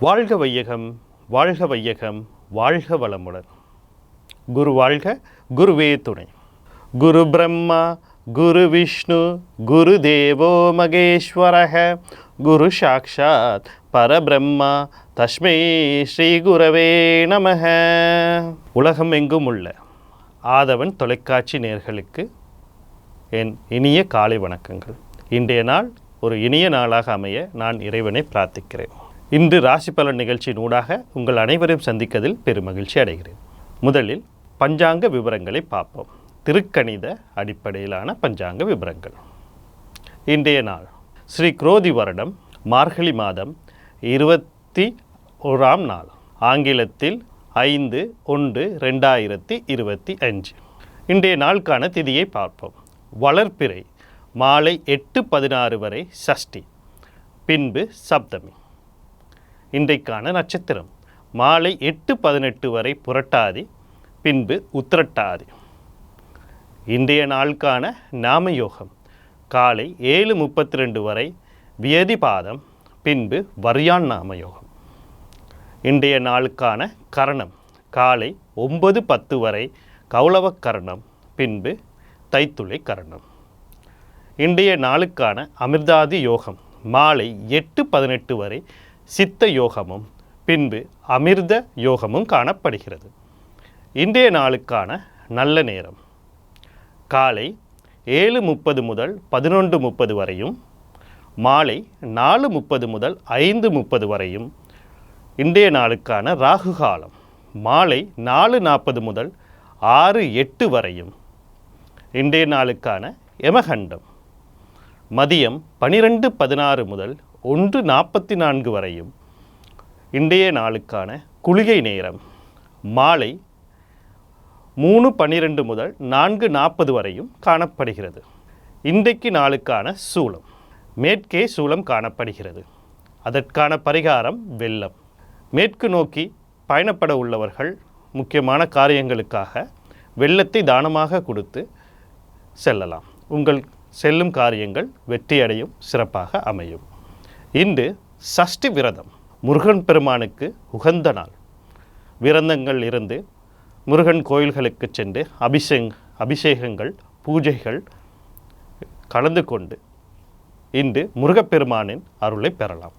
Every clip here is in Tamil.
வாழ்க வையகம் வாழ்க வையகம் வாழ்க வளமுடன். குரு வாழ்க குருவே துணை. குரு பிரம்மா குரு விஷ்ணு குரு தேவோ மகேஸ்வரக. குரு சாக்ஷாத் பரபிரம்மா தஸ்மை ஸ்ரீ குரவே நமக. உலகம் எங்கும் உள்ள ஆதவன் தொலைக்காட்சி நேர்களுக்கு என் இனிய காலை வணக்கங்கள். இன்றைய நாள் ஒரு இனிய நாளாக அமைய நான் இறைவனை பிரார்த்திக்கிறேன். இன்று ராசி பலன் நிகழ்ச்சியின் ஊடாக உங்கள் அனைவரையும் சந்திக்கதில் பெருமகிழ்ச்சி அடைகிறேன். முதலில் பஞ்சாங்க விவரங்களை பார்ப்போம். திருக்கணித அடிப்படையிலான பஞ்சாங்க விவரங்கள். இன்றைய நாள். ஸ்ரீ குரோதி வருடம் மார்கழி மாதம் இருபத்தி ஓராம் நாள். ஆங்கிலத்தில் ஐந்து ஒன்று ரெண்டாயிரத்தி இருபத்தி அஞ்சு. இன்றைய நாளுக்கான திதியை பார்ப்போம். வளர்ப்பிறை மாலை எட்டு பதினாறு வரை சஷ்டி பின்பு சப்தமி. இன்றைக்கான நட்சத்திரம். மாலை எட்டு பதினெட்டு வரை புரட்டாதி பின்பு உத்திரட்டாதி. இன்றைய நாளுக்கான நாம யோகம் காலை ஏழு முப்பத்தி ரெண்டு வரை வியதிபாதம் பின்பு வரியான் நாம யோகம் இன்றைய நாளுக்கான கரணம். காலை ஒன்பது பத்து வரை கௌளவ கரணம் பின்பு தைத்துளை கரணம். இன்றைய நாளுக்கான அமிர்தாதி யோகம். மாலை எட்டு பதினெட்டு வரை சித்த யோகமும் பின்பு அமிர்த யோகமும் காணப்படுகிறது. இன்றைய நாளுக்கான நல்ல நேரம். காலை ஏழு முப்பது முதல் பதினொன்று முப்பது வரையும் மாலை நாலு முப்பது முதல் ஐந்து முப்பது வரையும். இன்றைய நாளுக்கான ராகு காலம் மாலை நாலு நாற்பது முதல் ஆறு எட்டு வரையும். இன்றைய நாளுக்கான யமகண்டம் மதியம் பனிரெண்டு பதினாறு முதல் ஒன்று நாற்பத்தி நான்கு வரையும் இன்றைய நாளுக்கான குளிகை நேரம். மாலை மூணு பன்னிரெண்டு முதல் நான்கு நாற்பது வரையும் காணப்படுகிறது. இன்றைக்கு நாளுக்கான சூளம். மேற்கே சூளம் காணப்படுகிறது. அதற்கான பரிகாரம் வெள்ளம். மேற்கு நோக்கி பயணப்பட உள்ளவர்கள் முக்கியமான காரியங்களுக்காக வெள்ளத்தை தானமாக கொடுத்து செல்லலாம். உங்கள் செல்லும் காரியங்கள் வெற்றியடையும் சிறப்பாக அமையும். இன்று சஷ்டி விரதம் முருகன் பெருமானுக்கு உகந்த நாள். விரதங்கள் இருந்து முருகன் கோயில்களுக்கு சென்று அபிஷேங் அபிஷேகங்கள் பூஜைகள் கலந்து கொண்டு இன்று முருகப்பெருமானின் அருளை பெறலாம்.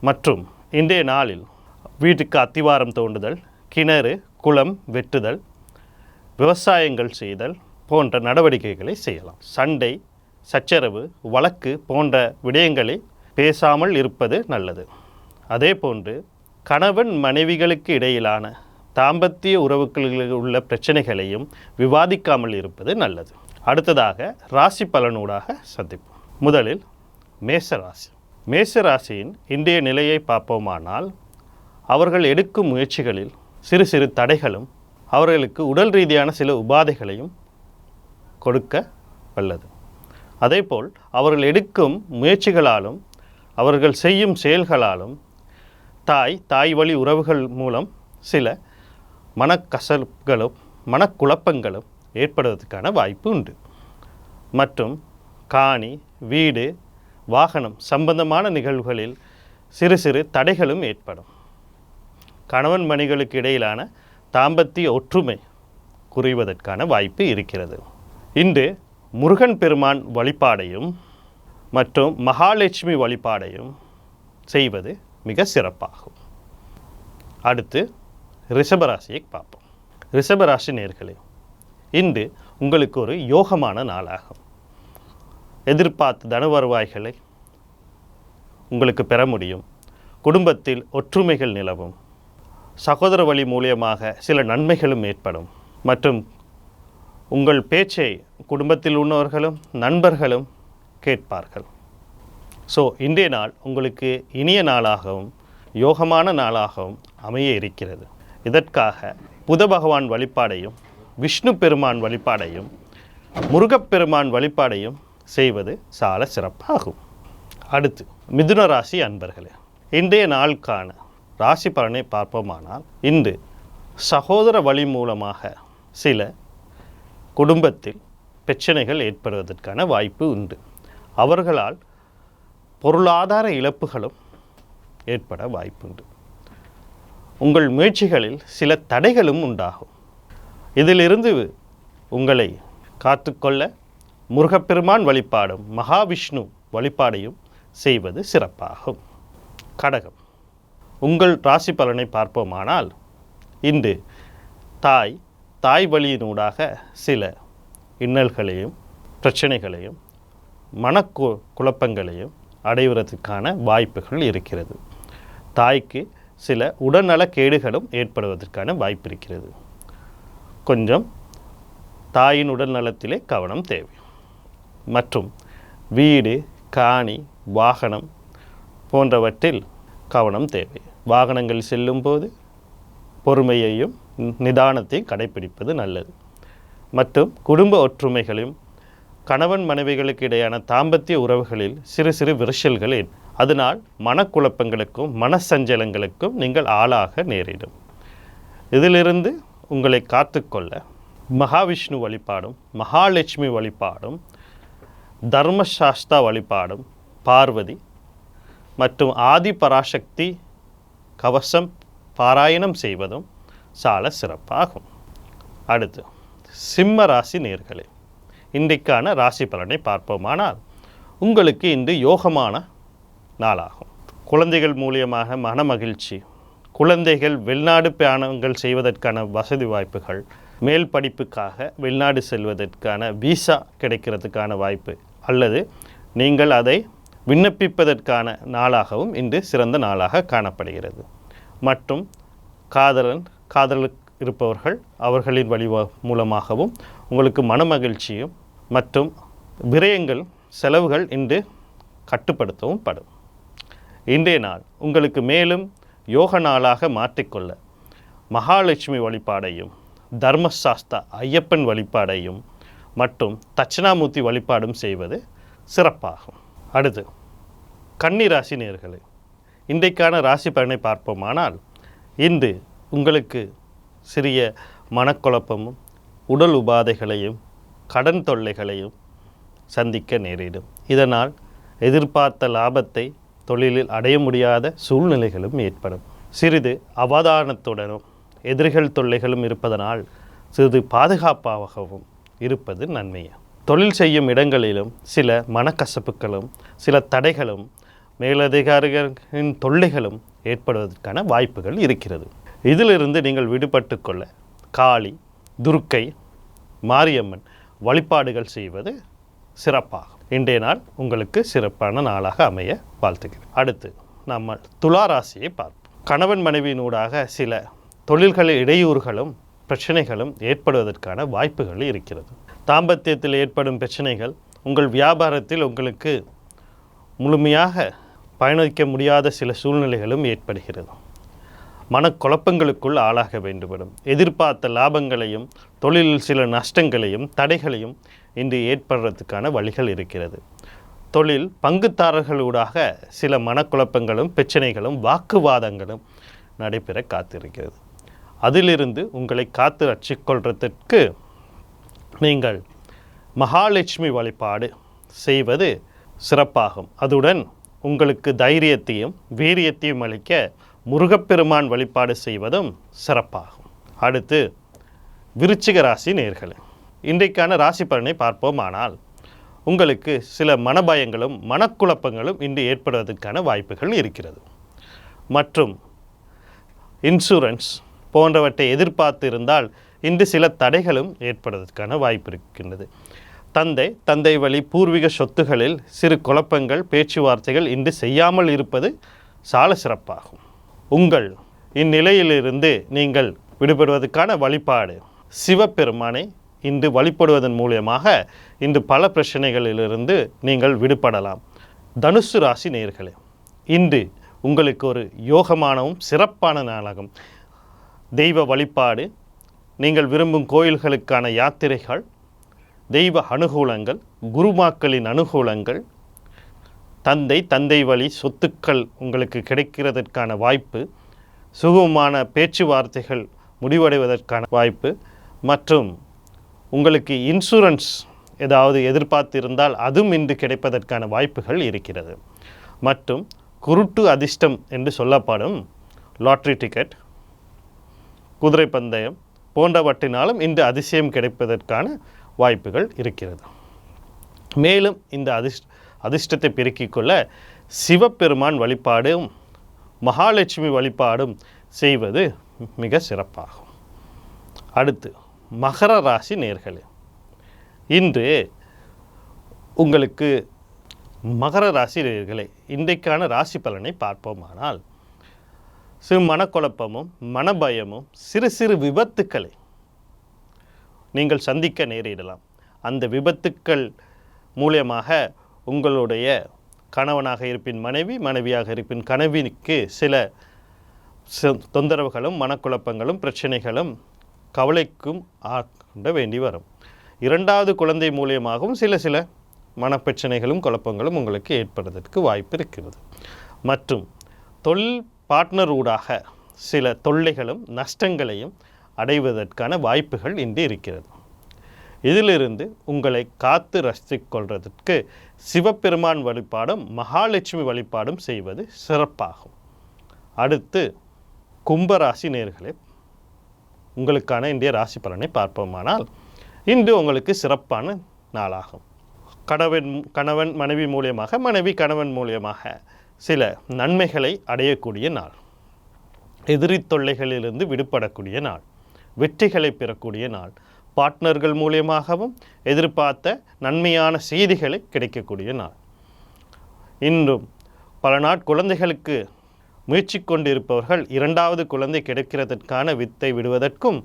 மற்றும் இன்றைய நாளில் வீட்டுக்கு அத்திவாரம் தோண்டுதல் கிணறு குளம் வெட்டுதல் விவசாயங்கள் செய்தல் போன்ற நடவடிக்கைகளை செய்யலாம். சண்டை சச்சரவு வழக்கு போன்ற விடயங்களை பேசாமல் இருப்பது நல்லது. அதே போன்று கணவன் மனைவிகளுக்கு இடையிலான தாம்பத்திய உறவுகளில் உள்ள பிரச்சனைகளையும் விவாதிக்காமல் இருப்பது நல்லது. அடுத்ததாக ராசி பலனூடாக சந்திப்போம். முதலில் மேச ராசி மேச ராசியின் இன்றைய நிலையை பார்ப்போமானால் அவர்கள் எடுக்கும் முயற்சிகளில் சிறு சிறு தடைகளும் அவர்களுக்கு உடல் ரீதியான சில உபாதைகளையும் கொடுக்க வல்லது. அதேபோல் அவர்கள் எடுக்கும் முயற்சிகளாலும் அவர்கள் செய்யும் செயல்களாலும் தாய் தாய் வழி உறவுகள் மூலம் சில மனக்கசல்களும் மனக்குழப்பங்களும் ஏற்படுவதற்கான வாய்ப்பு உண்டு. மற்றும் காணி வீடு வாகனம் சம்பந்தமான நிகழ்வுகளில் சிறு சிறு தடைகளும் ஏற்படும். கணவன் மணிகளுக்கு இடையிலான தாம்பத்திய ஒற்றுமை குறைவதற்கான வாய்ப்பு இருக்கிறது. இன்று முருகன் பெருமான் வழிபாடையும் மற்றும் மகாலட்சுமி வழிபாடையும் செய்வது மிக சிறப்பாகும். அடுத்து ரிஷபராசியை பார்ப்போம். ரிஷபராசி நேர்களே இன்று உங்களுக்கு ஒரு யோகமான நாளாகும். எதிர்பார்த்த தன வருவாய்களை உங்களுக்கு பெற முடியும். குடும்பத்தில் ஒற்றுமைகள் நிலவும். சகோதர வழி மூலியமாக சில நன்மைகளும் ஏற்படும். மற்றும் உங்கள் பேச்சை குடும்பத்தில் உள்ளவர்களும் நண்பர்களும் கேட்பார்கள். ஸோ இன்றைய நாள் உங்களுக்கு இனிய நாளாகவும் யோகமான நாளாகவும் அமைய இருக்கிறது. இதற்காக புத பகவான் வழிபாடையும் விஷ்ணு பெருமான் வழிபாடையும் முருகப்பெருமான் வழிபாடையும் செய்வது சால சிறப்பாகும். அடுத்து மிதுன ராசி அன்பர்களே இன்றைய நாளுக்கான ராசி பலனை பார்ப்போமானால் இன்று சகோதர வழி மூலமாக சில குடும்பத்தில் பிரச்சனைகள் ஏற்படுவதற்கான வாய்ப்பு உண்டு. அவர்களால் பொருளாதார இழப்புகளும் ஏற்பட வாய்ப்புண்டு. உங்கள் முயற்சிகளில் சில தடைகளும் உண்டாகும். இதிலிருந்து உங்களை காத்துக்கொள்ள முருகப்பெருமான் வழிபாடும் மகாவிஷ்ணு வழிபாடையும் செய்வது சிறப்பாகும். கடகம். உங்கள் ராசி பலனை பார்ப்போமானால் இன்று தாய் தாய் வழியினூடாக சில இன்னல்களையும் பிரச்சனைகளையும் மனக்கு குழப்பங்களையும் அடைவதற்கான வாய்ப்புகள் இருக்கிறது. தாய்க்கு சில உடல்நல கேடுகளும் ஏற்படுவதற்கான வாய்ப்பு இருக்கிறது. கொஞ்சம் தாயின் உடல் நலத்திலே கவனம் தேவை. மற்றும் வீடு காணி வாகனம் போன்றவற்றில் கவனம் தேவை. வாகனங்கள் செல்லும்போது பொறுமையையும் நிதானத்தையும் கடைபிடிப்பது நல்லது. மற்றும் குடும்ப ஒற்றுமைகளையும் கணவன் மனைவிகளுக்கு இடையான தாம்பத்திய உறவுகளில் சிறு சிறு விரிசல்கள் அதனால் மனக்குழப்பங்களுக்கும் மனசஞ்சலங்களுக்கும் நீங்கள் ஆளாக நேரிடும். இதிலிருந்து உங்களை காத்துக்கொள்ள மகாவிஷ்ணு வழிபாடும் மகாலட்சுமி வழிபாடும் தர்மசாஸ்தா வழிபாடும் பார்வதி மற்றும் ஆதி பராசக்தி கவசம் பாராயணம் செய்வதும் சால சிறப்பாகும். அடுத்து சிம்ம ராசி நேர்களே. இன்றைக்கான ராசி பலனை பார்ப்போமானால் உங்களுக்கு இன்று யோகமான நாளாகும். குழந்தைகள் மூலியமாக மன மகிழ்ச்சி குழந்தைகள் வெளிநாடு பயணங்கள் செய்வதற்கான வசதி வாய்ப்புகள் மேல் படிப்புக்காக வெளிநாடு செல்வதற்கான விசா கிடைக்கிறதுக்கான வாய்ப்பு அல்லது நீங்கள் அதை விண்ணப்பிப்பதற்கான நாளாகவும் இன்று சிறந்த நாளாக காணப்படுகிறது. மற்றும் காதலன் காதலுக்கு இருப்பவர்கள் அவர்களின் வழி மூலமாகவும் உங்களுக்கு மனமகிழ்ச்சியும் மற்றும் விரயங்கள் செலவுகள் இன்று கட்டுப்படுத்தவும் படும். இன்றைய நாள் உங்களுக்கு மேலும் யோக நாளாக மாற்றிக்கொள்ள மகாலட்சுமி வழிபாடையும் தர்மசாஸ்தா ஐயப்பன் வழிபாடையும் மற்றும் தட்சிணாமூர்த்தி வழிபாடும் செய்வது சிறப்பாகும். அடுத்து கன்னிராசி நேர்களே இன்றைக்கான ராசி பலனை பார்ப்போமானால் இன்று உங்களுக்கு சிறிய மனக்குழப்பமும் உடல் உபாதைகளையும் கடன் தொல்லைகளையும் சந்திக்க நேரிடும். இதனால் எதிர்பார்த்த லாபத்தை தொழிலில் அடைய முடியாத சூழ்நிலைகளும் ஏற்படும். சிறிது அவதானத்துடனும் எதிரிகள் தொல்லைகளும் இருப்பதனால் சிறிது பாதுகாப்பாகவும் இருப்பது நன்மையே? தொழில் செய்யும் இடங்களிலும் சில மனக்கசப்புகளும் சில தடைகளும் மேலதிகாரிகளின் தொல்லைகளும் ஏற்படுவதற்கான வாய்ப்புகள் இருக்கிறது. இதிலிருந்து நீங்கள் விடுபட்டு கொள்ள காளி துர்க்கை மாரியம்மன் வழிபாடுகள் செய்வது சிறப்பாகும். இன்றைய நாள் உங்களுக்கு சிறப்பான நாளாக அமைய வாழ்த்துகிறேன். அடுத்து நம்ம துலா ராசியை பார்ப்போம். கணவன் மனைவியினூடாக சில தொழில்களில் இடையூறுகளும் பிரச்சனைகளும் ஏற்படுவதற்கான வாய்ப்புகள் இருக்கிறது. தாம்பத்தியத்தில் ஏற்படும் பிரச்சனைகள் உங்கள் வியாபாரத்தில் உங்களுக்கு முழுமையாக பயணிக்க முடியாத சில சூழ்நிலைகளும் ஏற்படுகிறது. மனக்குழப்பங்களுக்குள் ஆளாக வேண்டுபடும். எதிர்பார்த்த லாபங்களையும் தொழிலில் சில நஷ்டங்களையும் தடைகளையும் இன்று ஏற்படுறதுக்கான வழிகள் இருக்கிறது. தொழில் பங்குதாரர்களூடாக சில மனக்குழப்பங்களும் பிரச்சனைகளும் வாக்குவாதங்களும் நடைபெற காத்திருக்கிறது. அதிலிருந்து உங்களை காத்து ரட்சிக்கொள்றதற்கு நீங்கள் மகாலட்சுமி வழிபாடு செய்வது சிறப்பாகும். அதுடன் உங்களுக்கு தைரியத்தையும் வீரியத்தையும் அளிக்க முருகப்பெருமான் வழிபாடு செய்வதும் சிறப்பாகும். அடுத்து விருச்சிக ராசி நேர்களே. இன்றைக்கான ராசி பலனை பார்ப்போமானால் உங்களுக்கு சில மனபயங்களும் மனக்குழப்பங்களும் இன்று ஏற்படுவதற்கான வாய்ப்புகள் இருக்கிறது. மற்றும் இன்சூரன்ஸ் போன்றவற்றை எதிர்பார்த்து இருந்தால் இன்று சில தடைகளும் ஏற்படுவதற்கான வாய்ப்பு இருக்கின்றது. தந்தை தந்தை வழி பூர்வீக சொத்துகளில் சிறு குழப்பங்கள் பேச்சுவார்த்தைகள் இன்று செய்யாமல் இருப்பது சால சிறப்பாகும். உங்கள் இந்நிலையிலிருந்து நீங்கள் விடுபடுவதற்கான வழிபாடு. சிவபெருமானை இன்று வழிபடுவதன் மூலியமாக இன்று பல பிரச்சனைகளிலிருந்து நீங்கள் விடுபடலாம். தனுசு ராசி நேர்களே இன்று உங்களுக்கு ஒரு யோகமானவும் சிறப்பான நாளாகும். தெய்வ வழிபாடு நீங்கள் விரும்பும் கோயில்களுக்கான யாத்திரைகள் தெய்வ அனுகூலங்கள் குருமாக்களின் அனுகூலங்கள் தந்தை தந்தை வழி சொத்துக்கள் உங்களுக்கு கிடைக்கிறதற்கான வாய்ப்பு சுகமான பேச்சுவார்த்தைகள் முடிவடைவதற்கான வாய்ப்பு மற்றும் உங்களுக்கு இன்சூரன்ஸ் ஏதாவது எதிர்பார்த்திருந்தால் அதுவும் இன்று கிடைப்பதற்கான வாய்ப்புகள் இருக்கிறது. மற்றும் குருட்டு அதிர்ஷ்டம் என்று சொல்லப்படும் லாட்ரி டிக்கெட் குதிரை பந்தயம் போன்றவற்றினாலும் இன்று அதிசயம் கிடைப்பதற்கான வாய்ப்புகள் இருக்கிறது. மேலும் இந்த அதிர்ஷ்ட அதிர்ஷ்டத்தை பெருக்கிக் கொள்ள சிவபெருமான் வழிபாடும் மகாலட்சுமி வழிபாடும் செய்வது மிக சிறப்பாகும். அடுத்து மகர ராசி நேர்களே இன்று உங்களுக்கு மகர ராசி நேர்களே இன்றைக்கான ராசி பலனை பார்ப்போமானால் சிறு மனக்குழப்பமும் மனபயமும் சிறு சிறு விபத்துக்களை நீங்கள் சந்திக்க நேரிடலாம். அந்த விபத்துக்கள் மூலியமாக உங்களுடைய கணவனாக இருப்பின் மனைவி மனைவியாக இருப்பின் கணவினுக்கு சில தொந்தரவுகளும் மனக்குழப்பங்களும் பிரச்சனைகளும் கவலைக்கும் ஆண்ட வேண்டி வரும். இரண்டாவது குழந்தை மூலியமாகவும் சில சில மனப்பிரச்சனைகளும் குழப்பங்களும் உங்களுக்கு ஏற்படுவதற்கு வாய்ப்பு இருக்கிறது. மற்றும் தொழில் பார்ட்னர் ஊடாக சில தொல்லைகளும் நஷ்டங்களையும் அடைவதற்கான வாய்ப்புகள் இன்று இருக்கிறது. இதிலிருந்து உங்களை காத்து ரசித்துக் கொள்வதற்கு சிவபெருமான் வழிபாடும் மகாலட்சுமி வழிபாடும் செய்வது சிறப்பாகும். அடுத்து கும்பராசி நேர்களே உங்களுக்கான இந்திய ராசி பலனை பார்ப்போமானால் இன்று உங்களுக்கு சிறப்பான நாளாகும். கணவன் கணவன் மனைவி மூலியமாக மனைவி கணவன் மூலியமாக சில நன்மைகளை அடையக்கூடிய நாள். எதிரி தொல்லைகளிலிருந்து விடுபடக்கூடிய நாள். வெற்றிகளை பெறக்கூடிய நாள். பார்ட்னர்கள் மூலியமாகவும் எதிர்பார்த்த நன்மையான செய்திகளை கிடைக்கக்கூடிய நாள். இன்றும் பல நாட் குழந்தைகளுக்கு முயற்சி கொண்டிருப்பவர்கள் இரண்டாவது குழந்தை கிடைக்கிறதற்கான வித்தை விடுவதற்கும்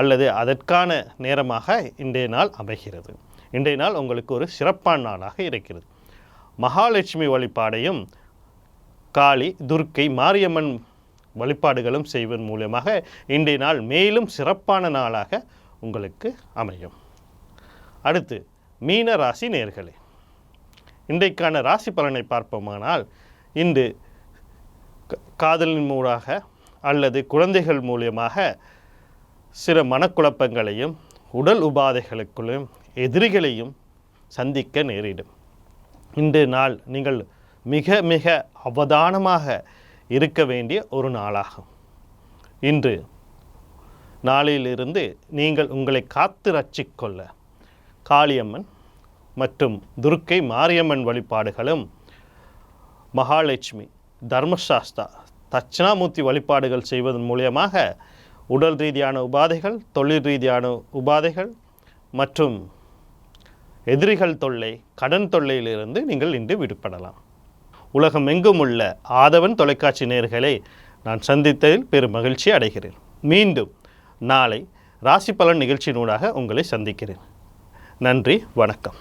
அல்லது அதற்கான நேரமாக இன்றைய நாள் அமைகிறது. இன்றைய நாள் உங்களுக்கு ஒரு சிறப்பான நாளாக இருக்கிறது. மகாலட்சுமி வழிபாடையும் காளி துர்க்கை மாரியம்மன் வழிபாடுகளும் செய்வதன் மூலமாக இன்றைய நாள் மேலும் சிறப்பான நாளாக உங்களுக்கு அமையும். அடுத்து மீன ராசி நேர்களே. இன்றைக்கான ராசி பலனை பார்ப்போமானால் இன்று க- காதலின் மூலமாக அல்லது குழந்தைகள் மூலியமாக சில மனக்குழப்பங்களையும் உடல் உபாதைகளுக்குள்ளும் எதிரிகளையும் சந்திக்க நேரிடும். இன்று நாள் நீங்கள் மிக மிக அவதானமாக இருக்க வேண்டிய ஒரு நாளாகும். இன்று நாளிலிருந்து நீங்கள் உங்களை காத்து ரட்சிக்கொள்ள. காளியம்மன் மற்றும் துர்க்கை மாரியம்மன் வழிபாடுகளும் மகாலட்சுமி தர்மசாஸ்தா தட்சிணாமூர்த்தி வழிபாடுகள் செய்வதன் மூலியமாக உடல் ரீதியான உபாதைகள் தொழில் ரீதியான உபாதைகள் மற்றும் எதிரிகள் தொல்லை கடன் தொல்லையிலிருந்து நீங்கள் இன்று விடுபடலாம். உலகம் எங்கும் உள்ள ஆதவன் தொலைக்காட்சி நேயர்களை நான் சந்தித்ததில் பெரும் மகிழ்ச்சி அடைகிறேன். மீண்டும் நாளை ராசி பலன் நிகழ்ச்சியினூடாக உங்களை சந்திக்கிறேன். நன்றி வணக்கம்.